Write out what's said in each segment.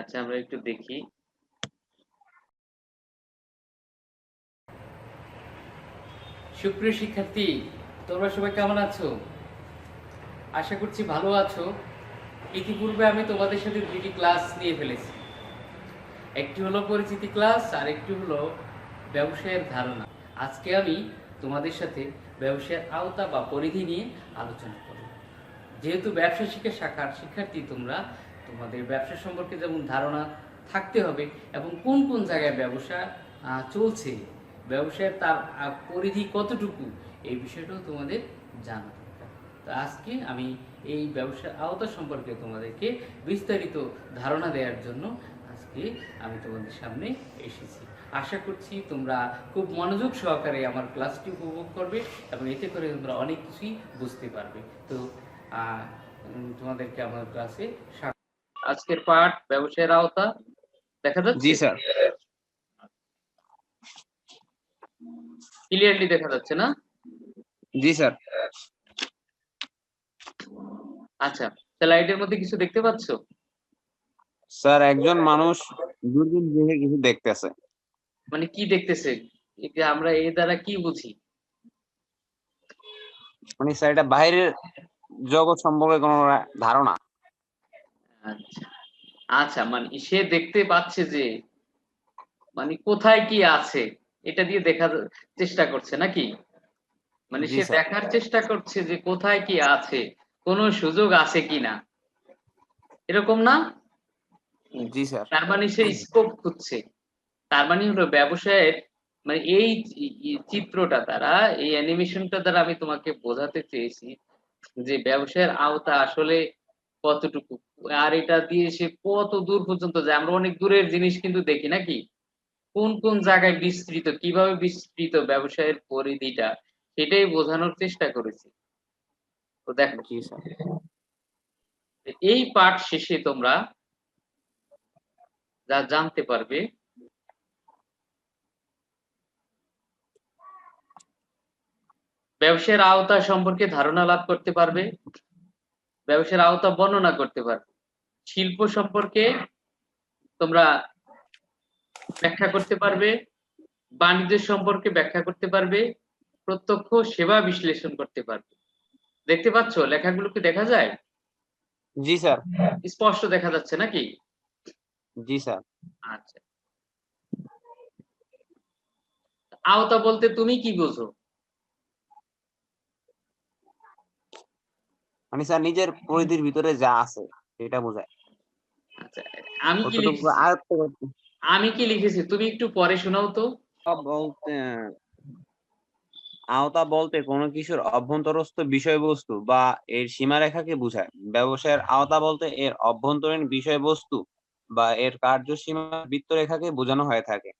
আচ্ছা আমরা একটু দেখি। সুপ্রিয় শিক্ষার্থী, তোমরা সবাই কেমন আছো? আশা করছি ভালো আছো। ইতিপূর্বে আমি তোমাদের সাথে দুইটি ক্লাস নিয়ে ফেলেছি। একটি হলো পরিচিতি ক্লাস, আর একটি হলো ব্যবসায়ের ধারণা। আজকে আমি তোমাদের সাথে ব্যবসায়ের আওতা বা পরিধি নিয়ে আলোচনা করব। যেহেতু ব্যবসা শিক্ষা শাখার শিক্ষার্থী তোমরা তোমাদের ব্যবসা সম্পর্কে যেমন ধারণা থাকতে হবে এবং কোন কোন জায়গায় ব্যবসা চলছে, ব্যবসায় তার পরিধি কতটুকু, এই বিষয়টাও তোমাদের জানা তো আজকে আমি এই ব্যবসার আওতা সম্পর্কে তোমাদেরকে বিস্তারিত ধারণা দেওয়ার জন্য আজকে আমি তোমাদের সামনে এসেছি। আশা করছি তোমরা খুব মনোযোগ সহকারে আমার ক্লাসটি উপভোগ করবে এবং এতে করে তোমরা অনেক কিছুই বুঝতে পারবে। তো তোমাদেরকে আমার ক্লাসে আজকের পাঠ ব্যবসায়ের আওতা দেখা যাচ্ছে? জি স্যার। ক্লিয়ারলি দেখা যাচ্ছে না? জি স্যার। আচ্ছা স্লাইডের মধ্যে কিছু দেখতে পাচ্ছো? স্যার একজন মানুষ দূরবীন দেখে কিছু দেখতেছে। মানে কি দেখতেছে? এটা আমরা এর দ্বারা কি বুঝি? মানে স্যার এটা বাইরের জগৎ সম্পর্কে কোনো ধারণা? আচ্ছা। আচ্ছা মানে সে দেখতে পাচ্ছে যে মানে কোথায় কি আছে এটা দিয়ে দেখার চেষ্টা করছে নাকি? মানে সে দেখার চেষ্টা করছে যে কোথায় কি আছে কোনো সুযোগ আছে কিনা এরকম না? জি স্যার। তার মানে সে স্কোপ খুঁজছে। তার মানে হলো ব্যবসায়ের মানে এই চিত্রটা দ্বারা এই অ্যানিমেশনটা দ্বারা আমি তোমাকে বোঝাতে চেয়েছি যে ব্যবসায়ের আওতা আসলে কতটুকু? আর এটা দিয়ে সে কত দূর পর্যন্ত যায়? আমরা অনেক দূরের জিনিস কিন্তু দেখি নাকি? কোন কোন জায়গায় বিস্তৃত কীভাবে বিস্তৃত ব্যবসায়ের পরিধিটা? সেটাই বোঝানোর চেষ্টা করেছি। তো দেখো। এই পাঠ শেষে তোমরা যা জানতে পারবে ব্যবসার আওতা সম্পর্কে ধারণা লাভ করতে পারবে ব্যবসার আওতা বর্ণনা করতে পারবে। শিল্প সম্পর্কে তোমরা ব্যাখ্যা করতে পারবে বাণিজ্য সম্পর্কে ব্যাখ্যা করতে পারবে প্রত্যক্ষ সেবা বিশ্লেষণ করতে পারবে। দেখতে পাচ্ছ লেখাগুলো কি দেখা যায়? জি স্যার। স্পষ্ট দেখা যাচ্ছে নাকি? জি স্যার। আচ্ছা। আওতা বলতে তুমি কি বোঝো? মানে স্যার নিজের পরিধির ভিতরে যা আছে সেটা বোঝায় আচ্ছা আমি কি আমি কি লিখেছি? তুমি একটু পরে শোনাও তো। বলতে আওতা বলতে কোনো কিছুর অভ্যন্তরস্থ বিষয়বস্তু বা এর সীমারেখাকে বোঝায়। ব্যবসায়ের আওতা বলতে এর অভ্যন্তরীণ বিষয়বস্তু বা এর কার্যসীমা বৃত্তরেখাকে বোঝানো হয়ে থাকে।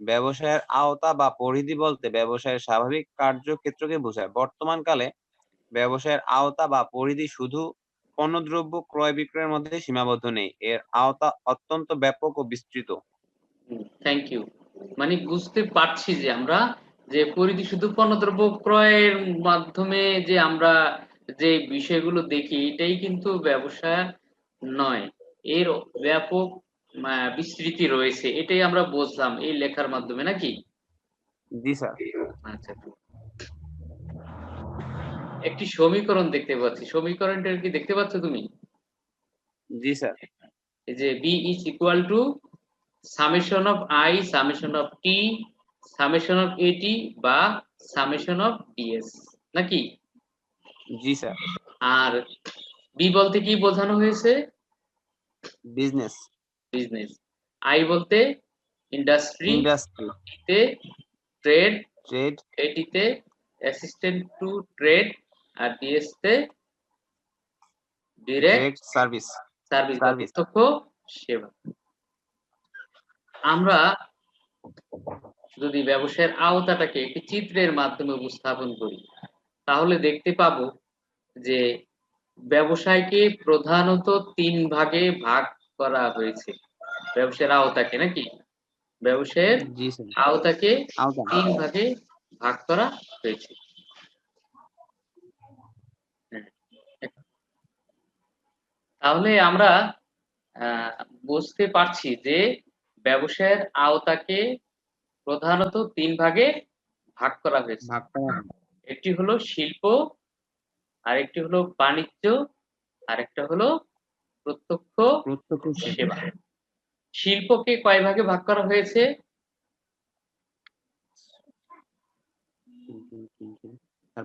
ব্যবসায়ের আওতা বা পরিধি বলতে ব্যবসায়ের স্বাভাবিক কার্যক্ষেত্রকে বোঝায়। বর্তমানকালে ব্যবসায়ের আওতা বা পরিধি শুধু পণ্যদ্রব্য ক্রয় বিক্রয়ের মধ্যে সীমাবদ্ধ নেই। এর আওতা অত্যন্ত ব্যাপক ও বিস্তৃত। থ্যাংক ইউ মানে বুঝতে পারছি যে আমরা যে পরিধি শুধু পণ্যদ্রব্য ক্রয়ের মাধ্যমে যে আমরা যে বিষয়গুলো দেখি এটাই কিন্তু ব্যবসা নয়। এর ব্যাপক বিস্তৃতি রয়েছে। এটাই আমরা বুঝলাম এই লেখার মাধ্যমে নাকি? জি স্যার। আচ্ছা। একটি সমীকরণ দেখতে পাচ্ছি। সমীকরণটা কি দেখতে পাচ্ছ তুমি? জি স্যার। এই যে B is equal to summation of I summation of T summation of এটি বা সামেশন অফ ডিএস নাকি? জি স্যার। আর বি বলতে কি বোঝানো হয়েছে? বিজনেস বিজনেস আই বলতে ইন্ডাস্ট্রি ইন্ডাস্ট্রি তে ট্রেড ট্রেড এটিতে অ্যাসিস্ট্যান্ট টু ট্রেড আর ডিএস তে ডিরেক্ট ট্রেড সার্ভিস সার্ভিস. প্রত্যক্ষ সেবা। আমরা যদি ব্যবসায়ের আওতাটাকে একটি চিত্রের মাধ্যমে উপস্থাপন করি তাহলে দেখতে পাবো যে ব্যবসায়কে প্রধানত তিন ভাগে ভাগ করা হয়েছে। ব্যবসায়ের আওতাকে নাকি? ব্যবসায়ের আওতাকে তিন ভাগে ভাগ করা হয়েছে। তাহলে আমরা আহ, বুঝতে পারছি যে ব্যবসায়ের আওতাকে প্রধানত তিন ভাগে ভাগ করা হয়েছে। হয়। একটি হলো শিল্প আরেকটি হলো বাণিজ্য আরেকটা হলো প্রত্যক্ষ। সেবা। শিল্পকে কয় ভাগে ভাগ করা হয়েছে?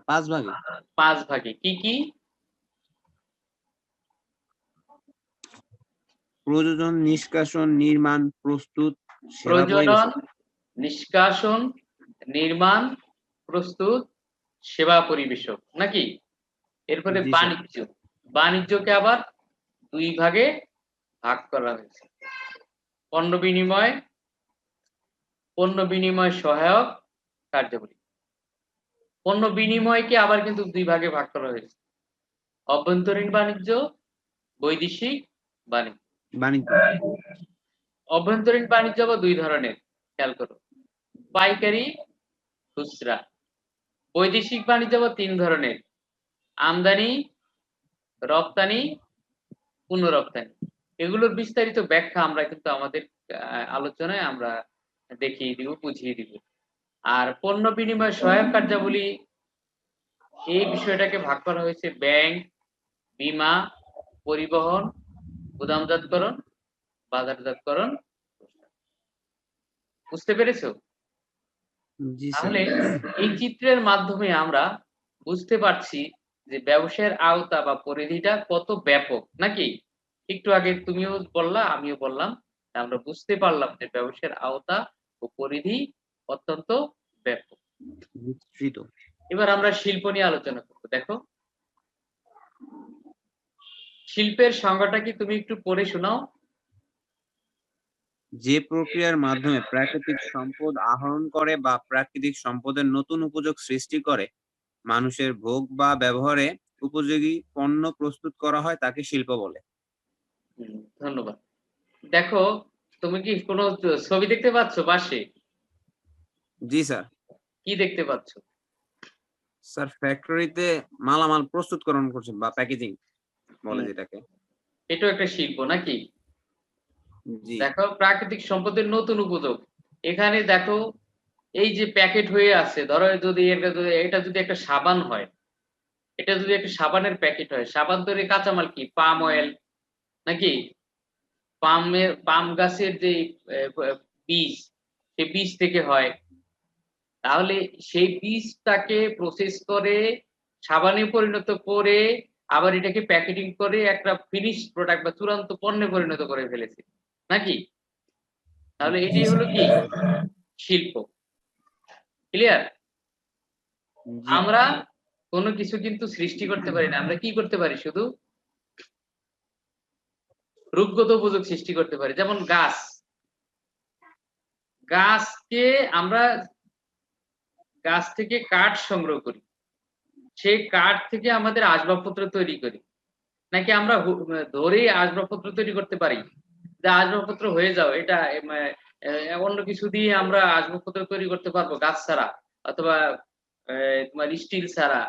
পাঁচ ভাগে? পাঁচ ভাগে। কি কি? প্রযোজন নিষ্কাশন নির্মাণ প্রস্তুত পরিবেশন। নিষ্কাশন নির্মাণ প্রস্তুত সেবা পরিবেশক নাকি? এরপরে বাণিজ্য বাণিজ্যকে আবার দুই ভাগে ভাগ করা হয়েছে। পণ্য বিনিময় পণ্য বিনিময় সহায়ক কার্যাবলী। পণ্য বিনিময়কে আবার কিন্তু দুই ভাগে ভাগ করা হয়েছে। অভ্যন্তরীণ বাণিজ্য বৈদেশিক বাণিজ্য। বাণিজ্য। অভ্যন্তরীণ বাণিজ্য আবার দুই ধরনের, খেয়াল করো। পাইকারি, খুচরা। বৈদেশিক বাণিজ্য আবার তিন ধরনের, আমদানি, রপ্তানি, পুনরপ্তানি। এগুলোর বিস্তারিত ব্যাখ্যা আমরা কিন্তু আমাদের আলোচনায় আমরা দেখিয়ে দিব, বুঝিয়ে দিব। আর পণ্য বিনিময় সহায়ক কার্যাবলী, এই বিষয়টাকে ভাগ করা হয়েছে ব্যাংক, বীমা, পরিবহন গুদামজাতকরণ বাজারজাতকরণ। বুঝতে পেরেছ? তাহলে এই চিত্রের মাধ্যমে আমরা বুঝতে পারছি যে ব্যবসায়ের আওতা বা পরিধিটা কত ব্যাপক নাকি? একটু আগে তুমিও বললা আমিও বললাম। আমরা বুঝতে পারলাম যে ব্যবসায়ের আওতা ও পরিধি অত্যন্ত ব্যাপক। এবার আমরা শিল্প নিয়ে আলোচনা করব। দেখো শিল্পের সংজ্ঞাটা কি তুমি একটু পড়ে শোনাও? যে প্রক্রিয়ার মাধ্যমে প্রাকৃতিক সম্পদ আহরণ করে বা প্রাকৃতিক সম্পদের নতুন উপযোগ সৃষ্টি করে মানুষের ভোগ বা ব্যবহারে উপযোগী পণ্য প্রস্তুত করা হয় তাকে শিল্প বলে। ধন্যবাদ। দেখো তুমি কি কোনো ছবি দেখতে পাচ্ছ পাশে? জি স্যার। কি দেখতে পাচ্ছ? স্যার ফ্যাক্টরিতে মালামাল প্রস্তুতকরণ করছে বা প্যাকেজিং বলে যেটাকে। এটাও একটা শিল্প নাকি? দেখো প্রাকৃতিক সম্পদের নতুন উপযোগ। এখানে দেখো এই যে প্যাকেট হয়ে আছে ধরো যদি এটা যদি একটা সাবান হয় এটা যদি একটা সাবানের প্যাকেট হয় সাবান তৈরি কাঁচামাল কি? পাম অয়েল নাকি? পামের পাম গাছের যে বীজ সে বীজ থেকে হয়। তাহলে সেই বীজটাকে প্রসেস করে সাবানে পরিণত করে আবার এটাকে প্যাকেটিং করে একটা ফিনিশ প্রোডাক্ট বা চূড়ান্ত পণ্যে পরিণত করে ফেলেছে নাকি? তাহলে এটি হলো কি? শিল্প। ক্লিয়ার আমরা কোনো কিছু কিন্তু সৃষ্টি করতে পারি না। আমরা কি করতে পারি শুধু? রূপগত উপযোগ সৃষ্টি করতে পারি। যেমন গাছ। গাছকে আমরা গাছ থেকে কাঠ সংগ্রহ করি। সেই কাঠ থেকে আমাদের আসবাবপত্র তৈরি করি। নাকি আমরা ধরেই আসবাবপত্র তৈরি করতে পারি? যে আসবাবপত্র হয়ে যাও এটা অন্য কিছু দিয়ে আমরা আসবাবপত্র তৈরি করতে পারব গাছ ছাড়া অথবা তোমার স্টিল ছাড়া।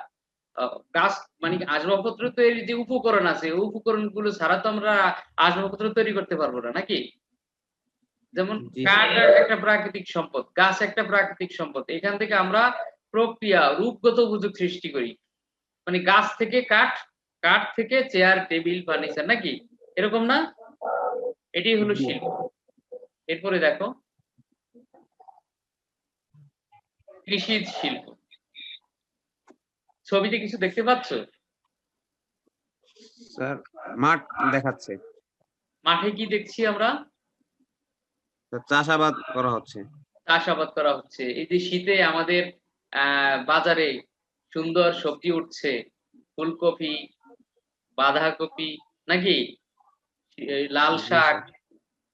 গাছ মানে আসবাবপত্র তৈরির যে উপকরণ আছে উপকরণগুলো ছাড়া তো আমরা আসবাবপত্র তৈরি করতে পারব না নাকি? যেমন কাঠ একটা প্রাকৃতিক সম্পদ গাছ একটা প্রাকৃতিক সম্পদ এখান থেকে আমরা প্রক্রিয়া রূপগত উপযোগ সৃষ্টি করি। মানে গাছ থেকে কাঠ কাঠ থেকে চেয়ার টেবিল ফার্নিচার নাকি? এরকম না? এটি হলো শিল্প। এরপরে দেখো। কৃষি শিল্প। ছবিতে কিছু দেখতে পাচ্ছ? স্যার মাঠ দেখাচ্ছে। মাঠে কি দেখছি আমরা? চাষাবাদ করা হচ্ছে। চাষাবাদ করা হচ্ছে। এই যে শীতে আমাদের বাজারে সুন্দর সবজি উঠছে ফুলকপি বাঁধাকপি নাকি? লাল শাক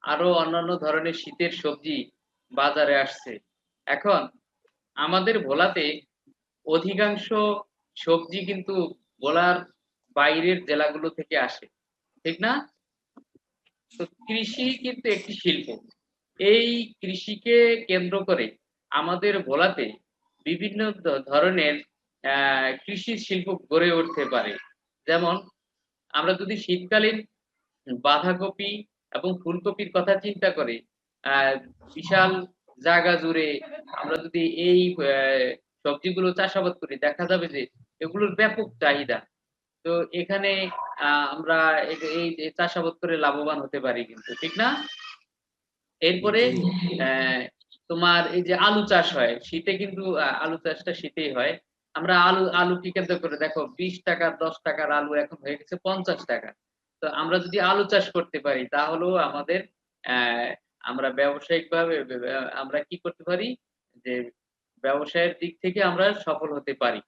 আরও অন্যান্য ধরনের শীতের সবজি বাজারে আসছে। এখন আমাদের ভোলাতে অধিকাংশ সবজি কিন্তু ভোলার বাইরের জেলাগুলো থেকে আসে ঠিক না? তো কৃষি কিন্তু একটি শিল্প। এই কৃষিকে কেন্দ্র করে আমাদের ভোলাতে বিভিন্ন ধরনের আহ, কৃষি শিল্প গড়ে উঠতে পারে। যেমন আমরা যদি শীতকালীন বাঁধাকপি এবং ফুলকপির কথা চিন্তা করি বিশাল জায়গা জুড়ে আমরা যদি এই সবজিগুলো চাষাবাদ করি দেখা যাবে যে এগুলোর ব্যাপক চাহিদা। তো এখানে আহ, আমরা এই- চাষাবাদ করে লাভবান হতে পারি কিন্তু ঠিক না? এরপরে আহ, তোমার এই যে আলু চাষ হয় শীতে কিন্তু আলু চাষটা শীতেই হয়। আমরা আলু আলু কি কেন্দ্র করে? দেখো বিশ টাকা দশ টাকার আলু এখন হয়ে গেছে পঞ্চাশ টাকা। তো আমরা যদি আলু চাষ করতে পারি তাহলেও আমাদের আহ, আমরা ব্যবসায়িক ভাবে আমরা কি করতে পারি? যে ব্যবসায়ের দিক থেকে আমরা সফল হতে পারি।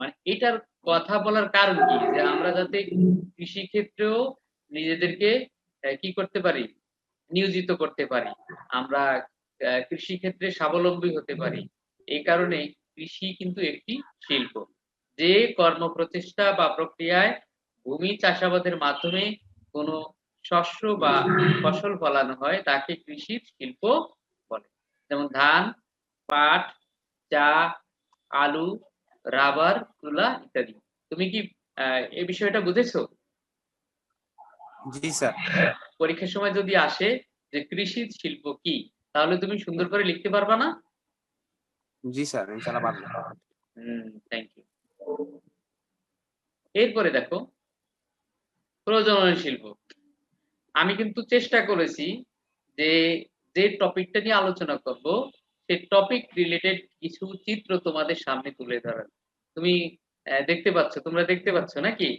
মানে এটার কথা বলার কারণ কি? যে আমরা যাতে কৃষি ক্ষেত্রেও নিজেদেরকে কি করতে পারি? নিয়োজিত করতে পারি। আমরা কৃষি ক্ষেত্রে স্বাবলম্বী হতে পারি। এই কারণে কৃষি কিন্তু একটি শিল্প। যে কর্ম প্রচেষ্টা বা প্রক্রিয়ায় ভূমি চাষাবাদের মাধ্যমে কোনো শস্য বা ফসল ফলানো হয় তাকে কৃষির শিল্প বলে। যেমন ধান পাট চা আলু রাবার তুলা ইত্যাদি। তুমি কি আহ, এই বিষয়টা বুঝেছ? জি স্যার। পরীক্ষার সময় যদি আসে যে কৃষি শিল্প কি তাহলে তুমি সুন্দর করে লিখতে পারবা না? জি স্যার ইনশাআল্লাহ পারব। হুম থ্যাংক ইউ এরপরে দেখো প্রজনন শিল্প। আমি কিন্তু চেষ্টা করেছি যে যে টপিকটা নিয়ে আলোচনা করব সেই টপিক রিলেটেড কিছু চিত্র তোমাদের সামনে তুলে ধরার। তুমি দেখতে পাচ্ছ তোমরা দেখতে পাচ্ছ নাকি?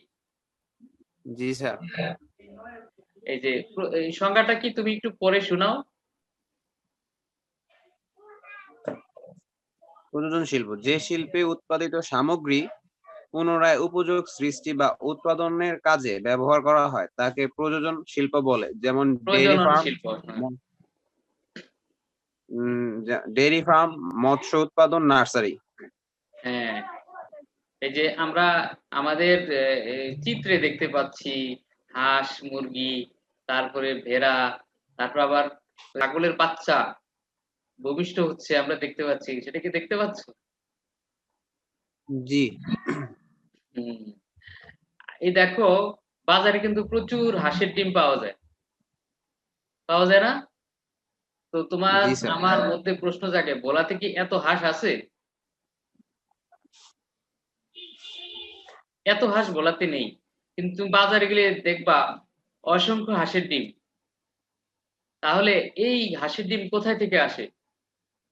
জি স্যার। এই যে সংজ্ঞাটা কি তুমি একটু পরে শোনাও? প্রযোজন শিল্প যে শিল্পে উৎপাদিত সামগ্রী পুনরায় উপযোগ সৃষ্টি বা উৎপাদনের কাজে ব্যবহার করা হয় তাকে প্রযোজন শিল্প বলে। যেমন ডেইরি ফার্ম হ্যাঁ। ডেইরি ফার্ম মৎস্য উৎপাদন নার্সারি। হ্যাঁ। এই যে আমরা আমাদের চিত্রে দেখতে পাচ্ছি হাঁস মুরগি তারপরে ভেড়া তারপর আবার ছাগলের বাচ্চা। ভূমিষ্ঠ হচ্ছে আমরা দেখতে পাচ্ছি সেটা কি দেখতে পাচ্ছ? জি। এই দেখো বাজারে কিন্তু প্রচুর হাঁসের ডিম পাওয়া যায়। পাওয়া যায় না? তো তোমার আমার মধ্যে প্রশ্ন জাগে বলাতে কি এত হাঁস আছে? এত হাঁস বলাতে নেই কিন্তু তুমি বাজারে গেলে দেখবা অসংখ্য হাঁসের ডিম। তাহলে এই হাঁসের ডিম কোথায় থেকে আসে?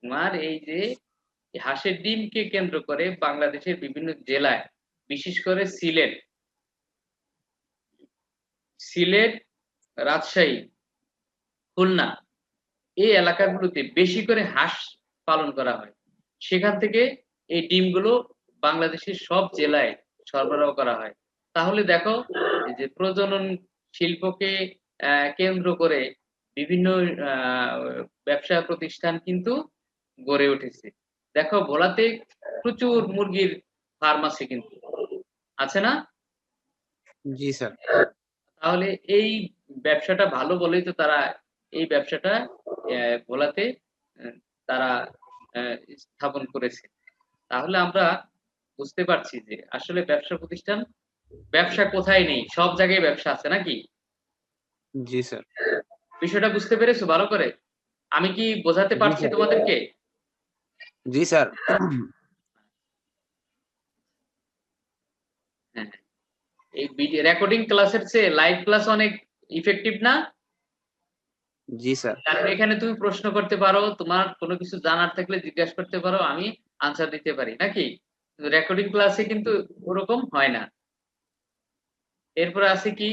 তোমার এই যে হাঁসের ডিমকে কেন্দ্র করে বাংলাদেশের বিভিন্ন জেলায়, বিশেষ করে সিলেট সিলেট, রাজশাহী, খুলনা, এই এলাকাগুলোতে বেশি করে হাঁস পালন করা হয়। সেখান থেকে এই ডিমগুলো বাংলাদেশের সব জেলায় সরবরাহ করা হয়। তাহলে দেখো যে প্রজনন শিল্পকে কেন্দ্র করে বিভিন্ন ব্যবসা প্রতিষ্ঠান কিন্তু গড়ে উঠেছে। দেখো ভোলাতে প্রচুর মুরগির ফার্ম আছে কিন্তু। আছে না? জি স্যার। তাহলে এই ব্যবসাটা ভালো বলেই তো তারা এই ব্যবসাটা ভোলাতে তারা স্থাপন করেছে। তাহলে আমরা বুঝতে পারছি যে আসলে ব্যবসা প্রতিষ্ঠান ব্যবসা কোথায় নেই? সব জায়গায় ব্যবসা আছে নাকি? জি স্যার। বিষয়টা বুঝতে পেরেছ ভালো করে? আমি কি বোঝাতে পারছি তোমাদেরকে? জি স্যার। হ্যাঁ এই রেকর্ডিং ক্লাসের চেয়ে লাইভ ক্লাস অনেক ইফেক্টিভ না? জি স্যার। কারণ এখানে তুমি প্রশ্ন করতে পারো তোমার কোনো কিছু জানার থাকলে জিজ্ঞাসা করতে পারো আমি আনসার দিতে পারি নাকি? রেকর্ডিং ক্লাসে কিন্তু ওরকম হয় না। এরপরে আছে কি?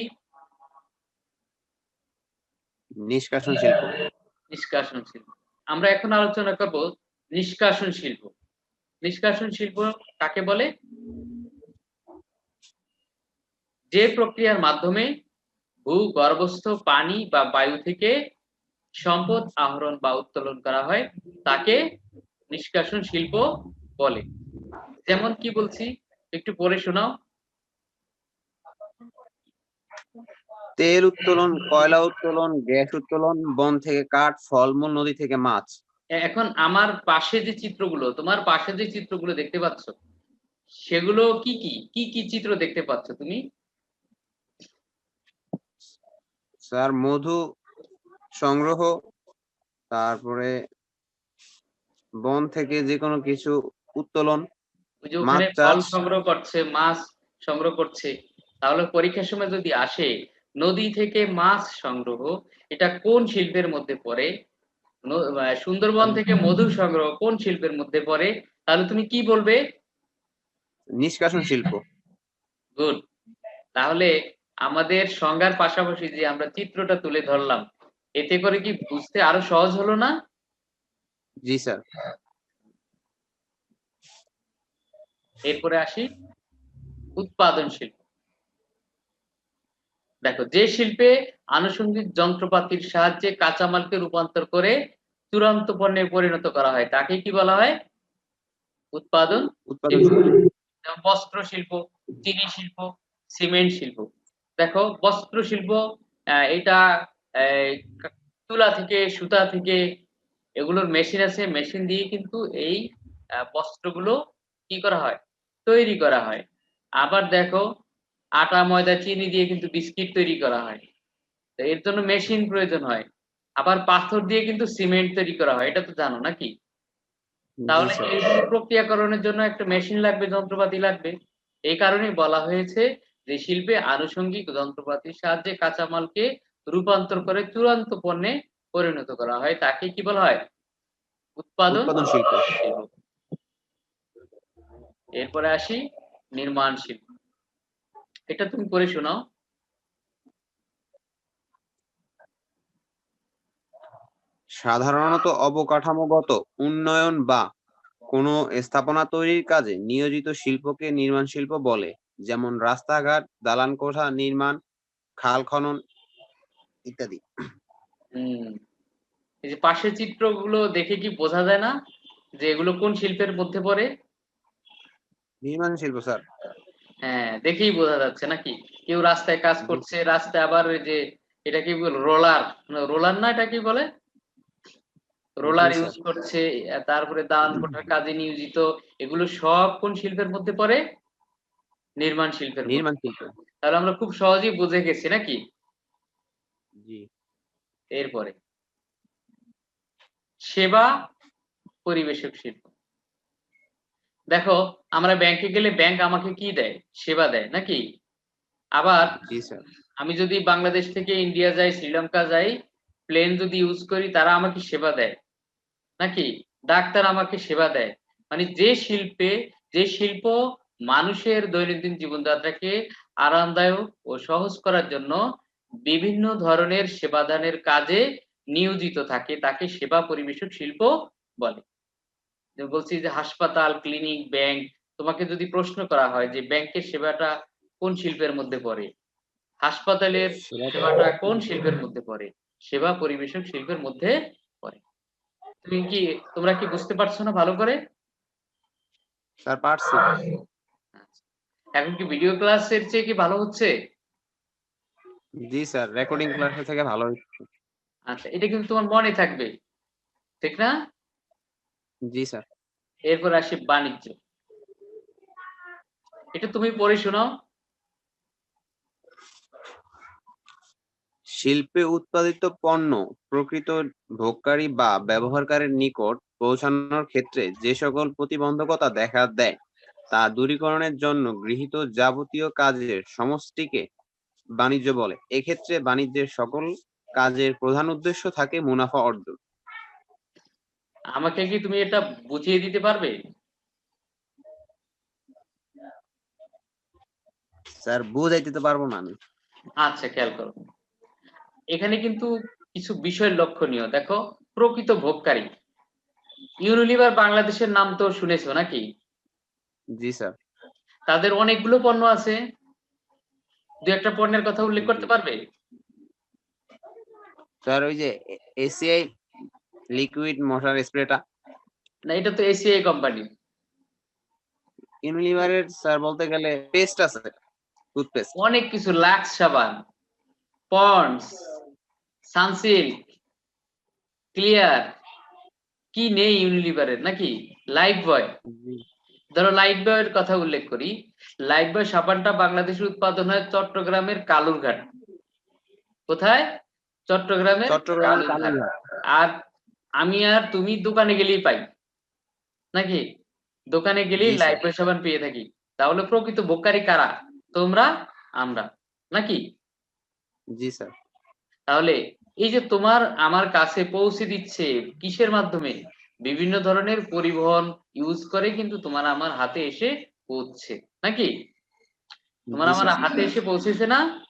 নিষ্কাশন শিল্প নিষ্কাশন শিল্প আমরা এখন আলোচনা করব নিষ্কাশন শিল্প। নিষ্কাশন শিল্প কাকে বলে? যে প্রক্রিয়ার মাধ্যমে ভূগর্ভস্থ পানি বা বায়ু থেকে সম্পদ আহরণ বা উত্তোলন করা হয়, তাকে নিষ্কাশন শিল্প বলে। যেমন কি বলছি? একটু পড়ে শোনাও। তেল উত্তোলন, কয়লা উত্তোলন, গ্যাস উত্তোলন, বন থেকে কাঠ, ফলমূল, নদী থেকে মাছ। এখন আমার পাশে যে চিত্রগুলো তোমার পাশে যে চিত্রগুলো দেখতে পাচ্ছ সেগুলো কি কি? কি কি চিত্র দেখতে পাচ্ছ তুমি? স্যার মধু সংগ্রহ তারপরে বন থেকে যে কোনো কিছু উত্তোলন ওখানে ফল সংগ্রহ করছে মাছ সংগ্রহ করছে। তাহলে পরীক্ষার সময় যদি আসে নদী থেকে মাছ সংগ্রহ এটা কোন শিল্পের মধ্যে পড়ে? সুন্দরবন থেকে মধু সংগ্রহ কোন শিল্পের মধ্যে পড়ে? তাহলে তুমি কি বলবে? নিষ্কাশন শিল্প। গুড। তাহলে আমাদের সংজ্ঞার পাশাপাশি যে আমরা চিত্রটা তুলে ধরলাম এতে করে কি বুঝতে আরও সহজ হলো না? জি স্যার। এরপরে আসি। উৎপাদন শিল্প দেখো যে শিল্পে আনুষঙ্গিক যন্ত্রপাতির সাহায্যে কাঁচামালকে রূপান্তর করে চূড়ান্ত পণ্যে পরিণত করা হয় তাকে কি বলা হয়? উৎপাদন বস্ত্র শিল্প চিনি শিল্প সিমেন্ট শিল্প। দেখো বস্ত্র শিল্প আহ, এটা তুলা থেকে সুতা থেকে এগুলোর মেশিন আছে মেশিন দিয়ে কিন্তু এই বস্ত্রগুলো কি করা হয়? তৈরি করা হয়। আবার দেখো আটা ময়দা চিনি দিয়ে কিন্তু বিস্কিট তৈরি করা হয়। তো এর জন্য মেশিন প্রয়োজন হয়। আবার পাথর দিয়ে কিন্তু সিমেন্ট তৈরি করা হয় এটা তো জানো নাকি? তাহলে এইগুলো প্রক্রিয়াকরণের জন্য একটা মেশিন লাগবে যন্ত্রপাতি লাগবে। এই কারণে বলা হয়েছে যে শিল্পে আনুষঙ্গিক যন্ত্রপাতির সাহায্যে কাঁচামালকে রূপান্তর করে চূড়ান্ত পণ্যে পরিণত করা হয়। তাকে কি বলা হয়? উৎপাদন। শিল্প। এরপরে আসি নির্মাণ শিল্প। এটা তুমি পড়ে শোনাও। সাধারণত অবকাঠামোগত উন্নয়ন বা কোনো স্থাপনা তৈরির কাজে নিয়োজিত শিল্পকে নির্মাণ শিল্প বলে যেমন রাস্তাঘাট দালান কোঠা নির্মাণ খাল খনন ইত্যাদি। এই যে পাশের চিত্রগুলো দেখে কি বোঝা যায় না যে এগুলো কোন শিল্পের মধ্যে পড়ে? নির্মাণ শিল্প স্যার। হ্যাঁ দেখেই বোঝা যাচ্ছে নাকি? কেউ রাস্তায় কাজ করছে রাস্তায় আবার ওই যে এটা কি বল রোলার? রোলার না এটা কি বলে? রোলার ইউজ করছে তারপরে দান কোঠার কাজে নিয়োজিত এগুলো সব কোন শিল্পের মধ্যে পড়ে? নির্মাণ শিল্পের নির্মাণ শিল্প তাহলে আমরা খুব সহজেই বুঝে গেছি নাকি? জি। এরপরে। সেবা পরিবেশক শিল্প। দেখো আমরা ব্যাংকে গেলে ব্যাংক আমাকে কি দেয়? সেবা দেয় নাকি? আবার আমি যদি বাংলাদেশ থেকে ইন্ডিয়া যাই শ্রীলঙ্কা যাই প্লেন যদি ইউজ করি তারা আমাকে সেবা দেয় নাকি? ডাক্তার আমাকে সেবা দেয়। মানে যে শিল্পে যে শিল্প মানুষের দৈনন্দিন জীবনযাত্রাকে আরামদায়ক ও সহজ করার জন্য বিভিন্ন ধরনের সেবাদানের কাজে নিয়োজিত থাকে তাকে সেবা পরিবেশক শিল্প বলে। বলছি যে হাসপাতাল ক্লিনিক ব্যাংক তোমাকে যদি প্রশ্ন করা হয় যে ব্যাংকের সেবাটা কোন শিল্পের মধ্যে পড়ে? হাসপাতালের সেবাটা কোন শিল্পের মধ্যে পড়ে? সেবা পরিবেশক শিল্পের মধ্যে পড়ে। তুমি কি তোমরা কি বুঝতে পারছ না ভালো করে? স্যার পারছি। আচ্ছা। এখন কি ভিডিও ক্লাসের চেয়ে কি ভালো হচ্ছে? জি স্যার রেকর্ডিং ক্লাসের থেকে ভালো হচ্ছে। আচ্ছা এটা কিন্তু তোমার মনে থাকবে ঠিক না? জি স্যার। এরপর আসি বাণিজ্য। এটা তুমি পড়ে শোনাও শিল্পে উৎপাদিত পণ্য প্রকৃত ভোগকারী বা ব্যবহারকারীর নিকট পৌঁছানোর ক্ষেত্রে যে সকল প্রতিবন্ধকতা দেখা দেয় তা দূরীকরণের জন্য গৃহীত যাবতীয় কাজের সমষ্টিকে বাণিজ্য বলে। এক্ষেত্রে বাণিজ্যের সকল কাজের প্রধান উদ্দেশ্য থাকে মুনাফা অর্জন। আমাকে কি তুমি এটা বুঝিয়ে দিতে পারবে? স্যার বুঝাইতে তো পারব না আমি। আচ্ছা খেয়াল করো। এখানে কিন্তু কিছু বিষয় লক্ষণীয়। দেখো প্রকৃত ভোগকারী। ইউনিলিভার বাংলাদেশের নাম তো শুনেছো নাকি? জি স্যার। তাদের অনেকগুলো পণ্য আছে। দু একটা পণ্যের কথা উল্লেখ করতে পারবে? স্যার ওই যে এসিআই লিকুইড মশার স্প্রেটা? না এটা তো এসিআই কোম্পানি ইউনিলিভারের স্যার বলতে গেলে পেস্ট আছে টুথপেস্ট অনেক কিছু লাক্স সাবান পন্ডস সানসিল্ক ক্লিয়ার। কি নেই ইউনিলিভারের নাকি? Lifebuoy. ধরো লাইট বয়ের কথা উল্লেখ করি। লাইট বয় সাবানটা বাংলাদেশে উৎপাদন হয় চট্টগ্রামের কালুরঘাট। কোথায়? চট্টগ্রামের চট্টগ্রাম কালুরঘাট। কালুরঘাট। আর আমি আর তুমি দোকানে গেলেই পাই। নাকি? দোকানে গেলেই। লাইফ সাবান পেয়ে থাকি। তাহলে প্রকৃত ভোক্তারি কারা? তোমরা আমরা। নাকি? জি স্যার। তাহলে এই যে তোমার আমার কাছে পৌঁছে দিচ্ছে কিসের মাধ্যমে? বিভিন্ন ধরনের পরিবহন ইউজ করে কিন্তু তোমার আমার হাতে এসে পৌঁছছে। নাকি? তোমার আমার হাতে এসে পৌঁছেছে না?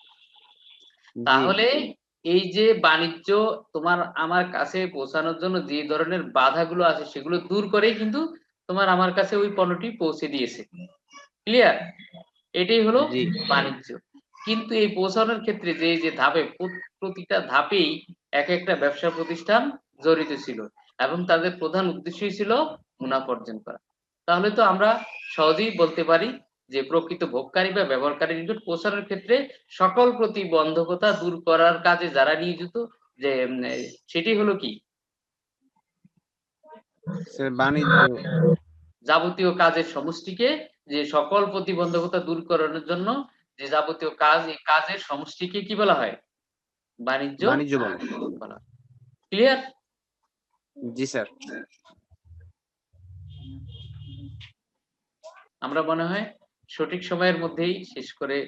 তাহলে এই যে বাণিজ্য তোমার আমার কাছে পৌঁছানোর জন্য যে ধরনের বাধাগুলো আছে সেগুলো দূর করেই কিন্তু তোমার আমার কাছে ওই পণ্যটি পৌঁছে দিয়েছে। ক্লিয়ার এটাই হলো বাণিজ্য। কিন্তু এই পৌঁছানোর ক্ষেত্রে যে যে ধাপে প্রতিটা ধাপেই এক একটা ব্যবসা প্রতিষ্ঠান জড়িত ছিল এবং তাদের প্রধান উদ্দেশ্যই ছিল মুনাফা অর্জন করা। তাহলে তো আমরা সহজেই বলতে পারি যে প্রকৃত ভোগকারী বা ব্যবহারকারী নিকট পৌঁছানোর ক্ষেত্রে সকল প্রতিবন্ধকতা দূর করার কাজে যারা নিয়োজিত যে সেটি হলো কি? বাণিজ্য। যাবতীয় কাজের সমষ্টিকে যে সকল প্রতিবন্ধকতা দূর করানোর জন্য যে যাবতীয় কাজ এই কাজের সমষ্টিকে কি বলা হয়? বাণিজ্য বাণিজ্য বলা ক্লিয়ার জি স্যার। আমরা মনে হয় সঠিক সময়ের মধ্যেই শেষ করে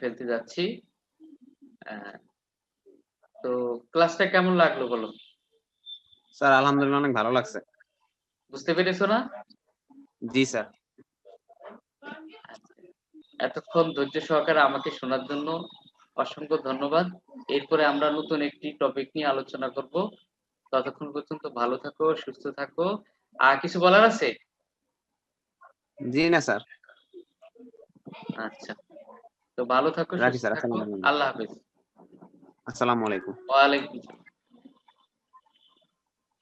ফেলতে যাচ্ছি। তো ক্লাসটা কেমন লাগল বলো? স্যার আলহামদুলিল্লাহ অনেক ভালো লাগছে। বুঝতে পেরেছ না? জি স্যার। এতক্ষণ ধৈর্য সহকারে আমাকে শোনার জন্য অসংখ্য ধন্যবাদ। এরপরে আমরা নতুন একটি টপিক নিয়ে আলোচনা করব। ততক্ষণ পর্যন্ত ভালো থাকো সুস্থ থাকো। আর কিছু বলার আছে? জি না স্যার। আচ্ছা। তো ভালো থাকো আল্লাহ হাফিজ। আসসালামু আলাইকুম। আসসালামু। আলাইকুম